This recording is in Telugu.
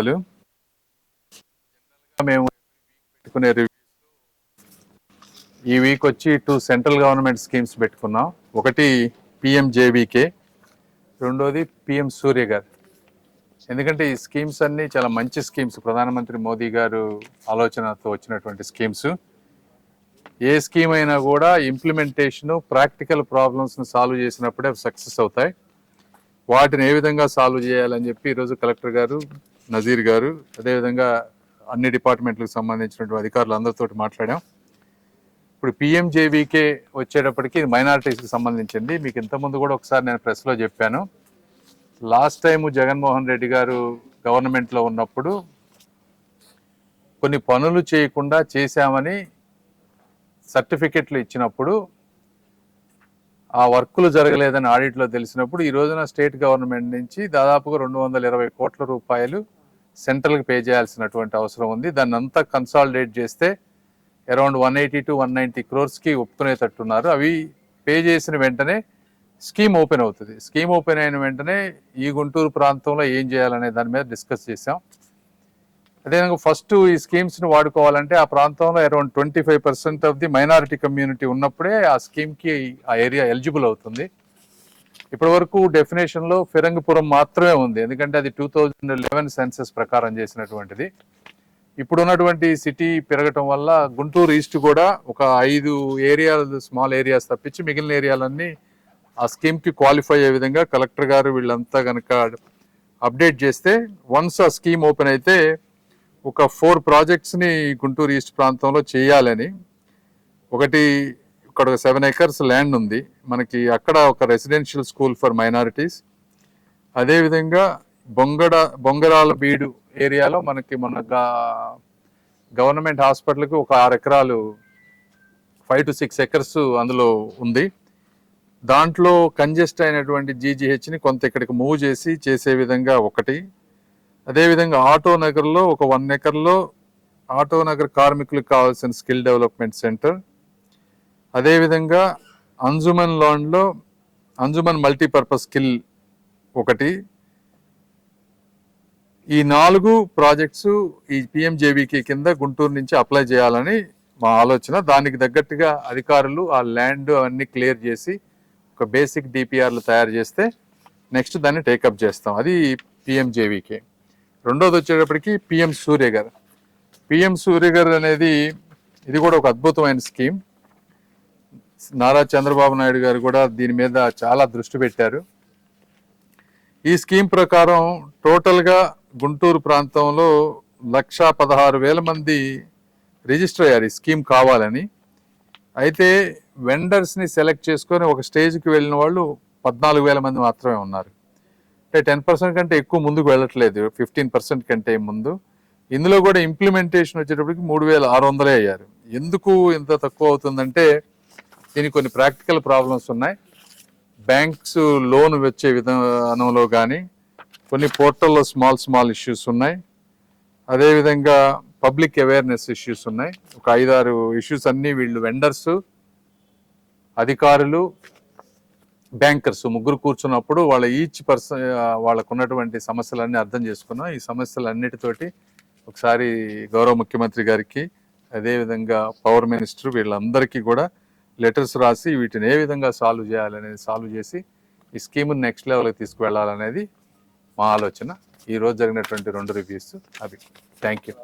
అసలు మేము పెట్టుకునే ఈ వీక్ వచ్చి టూ సెంట్రల్ గవర్నమెంట్ స్కీమ్స్ పెట్టుకున్నాం. ఒకటి పిఎంజేవికే రెండోది పిఎం సూర్య గారు. ఎందుకంటే ఈ స్కీమ్స్ అన్ని చాలా మంచి స్కీమ్స్ ప్రధానమంత్రి మోదీ గారు ఆలోచనతో వచ్చినటువంటి స్కీమ్స్ ఏ స్కీమ్ అయినా కూడా ఇంప్లిమెంటేషన్ ప్రాక్టికల్ ప్రాబ్లమ్స్ను సాల్వ్ చేసినప్పుడే సక్సెస్ అవుతాయి. వాటిని ఏ విధంగా సాల్వ్ చేయాలని చెప్పి ఈరోజు కలెక్టర్ గారు నజీర్ గారు. అదేవిధంగా అన్ని డిపార్ట్మెంట్లకు సంబంధించినటువంటి అధికారులు అందరితో మాట్లాడాం. ఇప్పుడు పిఎంజేవీకే వచ్చేటప్పటికి ఇది మైనారిటీస్కి సంబంధించింది. మీకు ఇంతకుముందు కూడా ఒకసారి నేను ప్రెస్లో చెప్పాను. లాస్ట్ టైము జగన్మోహన్ రెడ్డి గారు గవర్నమెంట్లో ఉన్నప్పుడు కొన్ని పనులు చేయకుండా చేశామని సర్టిఫికెట్లు ఇచ్చినప్పుడు ఆ వర్కులు జరగలేదని ఆడిట్లో తెలిసినప్పుడు ఈ రోజున స్టేట్ గవర్నమెంట్ నుంచి దాదాపుగా రెండు వందల ఇరవై కోట్ల రూపాయలు సెంట్రల్కి పే చేయాల్సినటువంటి అవసరం ఉంది. దాన్ని అంతా కన్సాలిడేట్ చేస్తే around one eighty to one ninety క్రోర్స్కి ఒప్పుకునేటట్టున్నారు. అవి పే చేసిన వెంటనే స్కీమ్ ఓపెన్ అవుతుంది. స్కీమ్ ఓపెన్ అయిన వెంటనే ఈ గుంటూరు ప్రాంతంలో ఏం చేయాలనే దాని మీద డిస్కస్ చేసాం అదేవిధంగా ఫస్ట్ ఈ స్కీమ్స్ని వాడుకోవాలంటే ఆ ప్రాంతంలో around twenty five percent of the minority community ఉన్నప్పుడే ఆ స్కీమ్కి ఆ ఏరియా ఎలిజిబుల్ అవుతుంది. ఇప్పటి వరకు డెఫినేషన్లో ఫిరంగిపురం మాత్రమే ఉంది. ఎందుకంటే అది టూ థౌజండ్ లెవెన్ సెన్సెస్ ప్రకారం చేసినటువంటిది. ఇప్పుడు ఉన్నటువంటి సిటీ పెరగటం వల్ల గుంటూరు ఈస్ట్ కూడా ఒక ఐదు ఏరియాలు స్మాల్ ఏరియాస్ తప్పించి మిగిలిన ఏరియాలన్నీ ఆ స్కీమ్కి క్వాలిఫై అయ్యే విధంగా కలెక్టర్ గారు వీళ్ళంతా కనుక అప్డేట్ చేస్తే వన్స్ ఆ స్కీమ్ ఓపెన్ అయితే ఒక ఫోర్ ప్రాజెక్ట్స్ని గుంటూరు ఈస్ట్ ప్రాంతంలో చేయాలని ఒకటి ఇక్కడ సెవెన్ ఎకర్స్ ల్యాండ్ ఉంది. మనకి అక్కడ ఒక రెసిడెన్షియల్ స్కూల్ ఫర్ మైనారిటీస్ అదేవిధంగా బొంగడ బొంగరాల బీడు ఏరియాలో మనకి మన గవర్నమెంట్ హాస్పిటల్కి ఒక ఆరు ఎకరాలు ఫైవ్ టు సిక్స్ ఎకర్స్ అందులో ఉంది. దాంట్లో కంజెస్ట్ అయినటువంటి జీజీహెచ్ని కొంత ఇక్కడికి మూవ్ చేసి చేసే విధంగా ఒకటి. అదేవిధంగా ఆటో నగర్లో ఒక వన్ ఎకర్లో ఆటో నగర్ కార్మికులకు కావాల్సిన స్కిల్ డెవలప్మెంట్ సెంటర్ అదేవిధంగా అంజుమన్ లోన్లో అంజుమన్ మల్టీపర్పస్ స్కిల్ ఒకటి. ఈ నాలుగు ప్రాజెక్ట్స్ ఈ పిఎంజేవికి కింద గుంటూరు నుంచి అప్లై చేయాలని మా ఆలోచన. దానికి తగ్గట్టుగా అధికారులు ఆ ల్యాండ్ అవన్నీ క్లియర్ చేసి ఒక బేసిక్ డిపిఆర్లు తయారు చేస్తే నెక్స్ట్ దాన్ని టేకప్ చేస్తాం. అది పిఎంజేవికే రెండోది వచ్చేటప్పటికి పిఎం సూర్య గారు పిఎం సూర్య గారు అనేది ఇది కూడా ఒక అద్భుతమైన స్కీమ్ నారా చంద్రబాబు నాయుడు గారు కూడా దీని మీద చాలా దృష్టి పెట్టారు. ఈ స్కీమ్ ప్రకారం టోటల్గా గుంటూరు ప్రాంతంలో లక్ష పదహారు వేల మంది రిజిస్టర్ అయ్యారు ఈ స్కీమ్ కావాలని. అయితే వెండర్స్ని సెలెక్ట్ చేసుకొని ఒక స్టేజ్కి వెళ్ళిన వాళ్ళు పద్నాలుగు వేల మంది మాత్రమే ఉన్నారు. అంటే టెన్ పర్సెంట్ కంటే ఎక్కువ ముందుకు వెళ్ళట్లేదు ఫిఫ్టీన్ పర్సెంట్ కంటే ముందు. ఇందులో కూడా ఇంప్లిమెంటేషన్ వచ్చేటప్పటికి మూడు వేల ఆరు వందలే అయ్యారు. ఎందుకు ఇంత తక్కువ అవుతుందంటే దీనికి కొన్ని ప్రాక్టికల్ ప్రాబ్లమ్స్ ఉన్నాయి. బ్యాంక్స్ లోన్ వచ్చే విధానంలో కానీ కొన్ని పోర్టల్లో స్మాల్ స్మాల్ ఇష్యూస్ ఉన్నాయి. అదేవిధంగా పబ్లిక్ అవేర్నెస్ ఇష్యూస్ ఉన్నాయి. ఒక ఐదారు ఇష్యూస్ అన్నీ వీళ్ళు వెండర్స్ అధికారులు బ్యాంకర్స్ ముగ్గురు కూర్చున్నప్పుడు వాళ్ళ ఈచ్ పర్సన్ వాళ్ళకు ఉన్నటువంటి సమస్యలన్నీ అర్థం చేసుకున్నాం. ఈ సమస్యలన్నిటితోటి ఒకసారి గౌరవ ముఖ్యమంత్రి గారికి అదేవిధంగా పవర్ మినిస్టర్ వీళ్ళందరికీ కూడా లెటర్స్ రాసి వీటిని ఏ విధంగా సాల్వ్ చేయాలనేది సాల్వ్ చేసి ఈ స్కీమ్ని నెక్స్ట్ లెవెల్కి తీసుకువెళ్ళాలనేది మా ఆలోచన. ఈరోజు జరిగినటువంటి రెండు రివ్యూస్ అవి. Thank you.